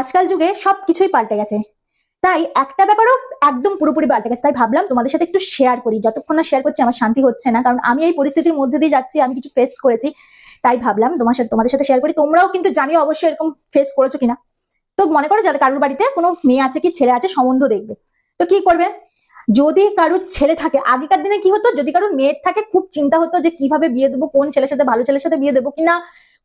আজকাল যুগে সব কিছুই পাল্টে গেছে। তাই একটা ব্যাপারও একদম পুরোপুরি পাল্টে গেছে। তাই ভাবলাম তোমাদের সাথে একটু শেয়ার করি। যতক্ষণ না শেয়ার করছি আমার শান্তি হচ্ছে না, কারণ আমি এই পরিস্থিতির মধ্যে দিয়ে যাচ্ছি, আমি কিছু ফেস করেছি। তাই ভাবলাম তোমার সাথে, তোমাদের সাথে শেয়ার করি। তোমরাও কিন্তু জানিও অবশ্যই এরকম ফেস করেছ কিনা। তো মনে করো যাদের কারোর বাড়িতে কোনো মেয়ে আছে কি, ছেলে আছে, সম্বন্ধ দেখবে। তো কি করবে? যদি কারোর ছেলে থাকে, আগেকার দিনে কি হতো? যদি কারোর মেয়ের থাকে, খুব চিন্তা হতো যে কীভাবে বিয়ে দেবো, কোন ছেলের সাথে, ভালো ছেলের সাথে বিয়ে দেবো কিনা?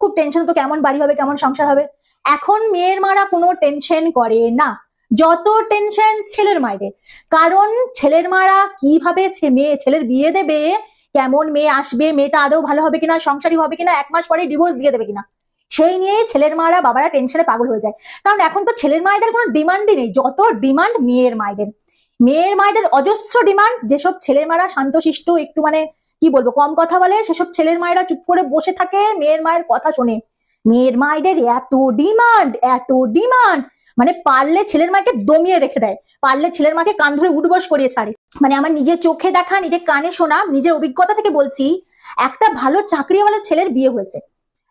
খুব টেনশন হতো কেমন বাড়ি হবে, কেমন সংসার হবে। এখন মেয়ের মারা কোনো টেনশন করে না। যত টেনশন ছেলের মায়েদের। কারণ ছেলের মারা কীভাবে মেয়ে ছেলের বিয়ে দেবে? কেমন মেয়ে আসবে? মেয়েটা আদৌ ভালো হবে কিনা? সংসারী হবে কিনা? এক মাস পরে ডিভোর্স দিয়ে দেবে কিনা? সেই নিয়ে ছেলের মারা বাবারা টেনশনে পাগল হয়ে যায়। কারণ এখন তো ছেলের মায়েদের কোনো ডিমান্ডই নেই। যত ডিমান্ড মেয়ের মায়েদের। মেয়ের মায়েদের অজস্র ডিমান্ড যেসব ছেলের মারা শান্তশিষ্ট, একটু মানে কি বলব, কম কথা বলে, সেসব ছেলের মায়েরা চুপ করে বসে থাকে, মেয়ের মায়ের কথা শোনে। মেয়ের মায়েদের এত ডিমান্ড এত ডিমান্ড মানে পারলে ছেলের মাকে দমিয়ে রেখে দেয়। পারলে ছেলের মাকে কান ধরে উঠবস করিয়ে ছাড়ে। মানে আমার নিজের চোখে দেখা, নিজের কানে শোনা, নিজের অভিজ্ঞতা থেকে বলছি, একটা ভালো চাকরিওয়ালা ছেলের বিয়ে হয়েছে।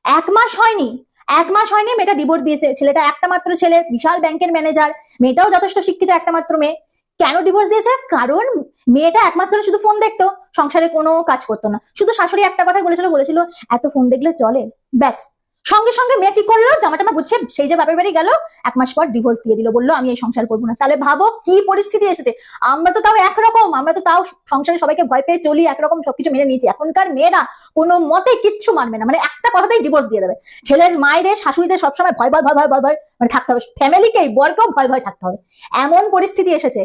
এক মাস হয়নি। এক মাস হয়নি মেয়েটা ডিভোর্স দিয়েছে। ছেলেটা একটা মাত্র ছেলে, বিশাল ব্যাংকের ম্যানেজার মেয়েটাও যথেষ্ট শিক্ষিত একটা মাত্র মেয়ে। কেন ডিভোর্স দিয়েছে? কারণ মেয়েটা এক মাস ধরে শুধু ফোন দেখতো। সংসারে কোনো কাজ করতো না। শুধু শাশুড়ি একটা কথাই বলেছিল বলেছিল, এত ফোন দেখলে চলে? ব্যাস। সঙ্গে সঙ্গে মেয়ে কি করল? জামাটামা গুছিয়ে সেই যে বাপের বাড়ি গেল, এক মাস পর ডিভোর্স দিয়ে দিল, বলল, আমি এই সংসার করব না। তাহলে ভাবো কি পরিস্থিতি এসেছে? আমরা তো তাও একরকম, আমরা তো তাও সংসারে সবাইকে ভয় পেয়ে চলি, একরকম সবকিছু মেনে নিয়েছি। এখনকার মেয়েরা কোনো মতে কিচ্ছু মানবে না মানে একটা কথাতেই ডিভোর্স দিয়ে দেবে। ছেলের, মায়েদের, শাশুড়িদের সবসময় ভয় ভয় ভয় ভয় ভয় ভয় মানে থাকতে হবে। ফ্যামিলিকেই বরকেও ভয় ভয় থাকতে হবে। এমন পরিস্থিতি এসেছে,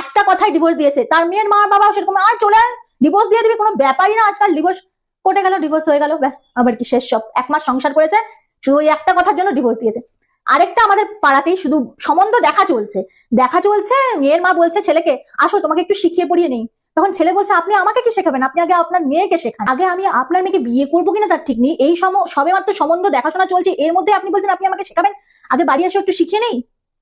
একটা কথাই ডিভোর্স দিয়েছে, তার মেয়ের মা বাবা সেরকম আর চলে ডিভোর্স দিয়ে দিবে, কোনো ব্যাপারই না আজকাল ডিভোর্স কোর্টে গেল ডিভোর্স হয়ে গেল, ব্যাস, আবার কি শেষ সব। এক মাস সংসার করেছে, শুধু ওই একটা কথার জন্য ডিভোর্স দিয়েছে। আরেকটা আমাদের পাড়াতেই শুধু সম্বন্ধ দেখা চলছে। দেখা চলছে, মেয়ের মা বলছে ছেলেকে, আসো, তোমাকে একটু শিখিয়ে পড়িয়ে নেই। তখন ছেলে বলছে, আপনি আমাকে কি শেখাবেন? আপনি আগে আপনার মেয়েকে শেখান। আগে আমি আপনার মেয়েকে বিয়ে করব কিনা তার ঠিক নেই। এই সম সবে মাত্র সম্বন্ধ দেখাশোনা চলছে। এর মধ্যে আপনি বলছেন, আপনি আমাকে শেখাবেন? আগে বাড়ি এসে, একটু শিখিয়ে নেই?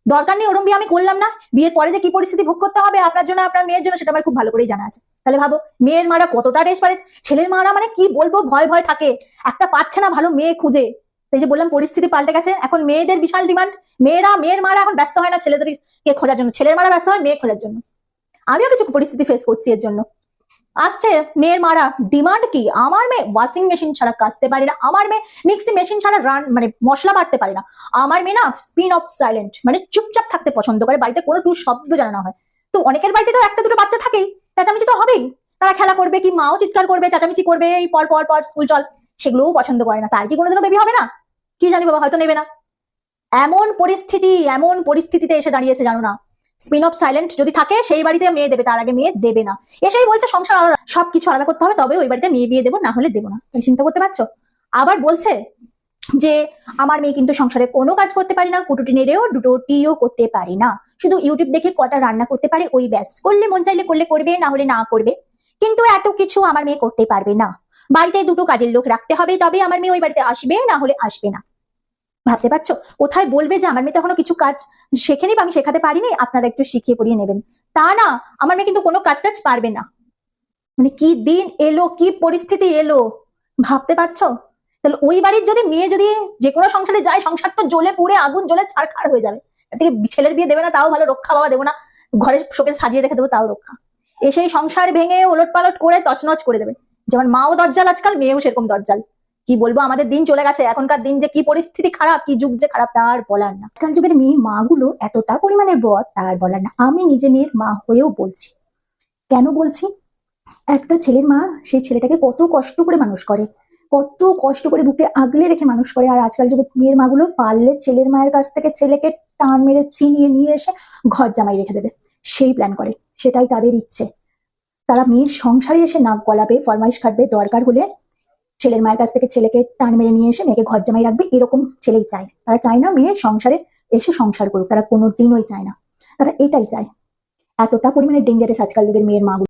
দরকার নেই, ওরম বিয়ে আমি করলাম না। বিয়ের পরে যে কি পরিস্থিতি ভোগ করতে হবে, আপনার জন্য, আপনার মেয়ের জন্য, সেটা আমার খুব ভালো করেই জানা আছে। তাহলে ভাবো, মেয়ের মারা কতটা রেস পারে ছেলের মারা মানে কি বলব? ভয় ভয় থাকে। একটা পাচ্ছে না ভালো মেয়ে খুঁজে। এই যে বললাম, পরিস্থিতি পাল্টে গেছে। এখন মেয়েদের বিশাল ডিমান্ড মেয়েরা, মেয়ের মারা এখন ব্যস্ত হয় না ছেলেদেরকে খোঁজার জন্য। ছেলের মারা ব্যস্ত হয় মেয়ে খোঁজার জন্য। আমিও কিছু পরিস্থিতি ফেস করছি এর জন্য। আসছে মেয়ের মারা। ডিমান্ড কি? আমার মেয়ে ওয়াশিং মেশিন ছাড়া কাচতে পারে না। আমার মেয়ে মিক্সি মেশিন ছাড়া রান মানে মশলা বাড়তে পারে না। আমার মেয়ে না স্পিন অফ সাইলেন্ট মানে চুপচাপ থাকতে পছন্দ করে। বাড়িতে কোনো টু শব্দ জানা হয়। তো অনেকের বাড়িতে তো একটা দুটো বাচ্চা থাকেই। চেঁচামেচি তো হবেই। তারা খেলা করবে কি? মাও চিৎকার করবে, চেঁচামেচি করবে, এই পর পর পর স্কুল চল। সেগুলোও পছন্দ করে না। তার কি কোনোদিনও বেবি হবে না? কি জানি বাবা, হয়তো নেবে না। এমন পরিস্থিতি, এমন পরিস্থিতিতে এসে দাঁড়িয়েছে, জানো না। স্পিন অফ সাইলেন্ট যদি থাকে, সেই বাড়িতে মেয়ে দেবে, তার আগে মেয়ে দেবে না। এসেই বলছে, সংসার আলাদা। সবকিছু আলাদা করতে হবে, তবে ওই বাড়িতে মেয়ে বিয়ে দেবো, না হলে দেবো না। চিন্তা করতে পারছ? আবার বলছে যে, আমার মেয়ে কিন্তু সংসারে কোনো কাজ করতে পারি না, কুটুটি নেড়েও, দুটো টিও করতে পারি না। শুধু ইউটিউব দেখে কটা রান্না করতে পারে, ওই ব্যাস। করলে মন চাইলে করলে করবে, না হলে না করবে। কিন্তু এত কিছু আমার মেয়ে করতে পারবে না। বাড়িতে দুটো কাজের লোক রাখতে হবে, তবে আমার মেয়ে ওই বাড়িতে আসবে, না হলে আসবে না। ভাবতে পারছ? কোথায় বলবে যে আমার মেয়ে তো এখনও কিছু কাজ শেখেনি বা আমি শেখাতে পারিনি? আপনারা একটু শিখিয়ে পড়িয়ে নেবেন। তা না, আমার মেয়ে কিন্তু কোনো কাজ টাজ পারবে না। মানে কি দিন এলো, কি পরিস্থিতি এলো? ভাবতে পারছ? তাহলে ওই বাড়ির যদি মেয়ে যদি যে কোনো সংসারে যায়, সংসার তো জ্বলে পুড়ে, আগুন জ্বলে ছাড়খাড় হয়ে যাবে। তার থেকে ছেলের বিয়ে দেবে না, তাও ভালো, রক্ষা বাবা দেবো না। ঘরে শোকে সাজিয়ে রেখে দেবো, তাও রক্ষা। এসেই সংসার ভেঙে ওলট পালট করে তছনছ করে দেবে। যেমন মাও দরজাল আজকাল মেয়েও সেরকম দরজাল কি বলব? আমাদের দিন চলে গেছে। এখনকার দিন যে কি পরিস্থিতি খারাপ, কি যুগ যে খারাপ, তার বলার না। আজকাল যুগের মেয়ে মাগুলো এতটা পরিমাণে বদ, তার বলার না। আমি নিজে মেয়ের মা হয়েও বলছি। কেন বলছি? একটা ছেলের মা, সেই ছেলেটাকে কত কষ্ট করে মানুষ করে। কত কষ্ট করে বুকে আগলে রেখে মানুষ করে। আর আজকাল যুগের মেয়ের মাগুলো পারলে ছেলের মায়ের কাছ থেকে ছেলেকে টান মেরে চিনিয়ে নিয়ে এসে ঘর জামাই রেখে দেবে। সেই প্ল্যান করে। সেটাই তাদের ইচ্ছে। তারা মেয়ের সংসারে এসে নাক গলাবে, ফরমাইশ খাটবে, দরকার হলে ছেলের মায়ের কাছ থেকে ছেলেকে টান মেরে নিয়ে এসে মেয়েকে ঘর জামাই রাখবে, এরকম ছেলেই চায়। তারা চায় না মেয়ে সংসারে এসে সংসার করুক, তারা কোনো দিনই চায় না। তারা এটাই চায়। এতটা পরিমাণে ডেঞ্জারাস আজকাল যুগের মেয়ের মাগুলো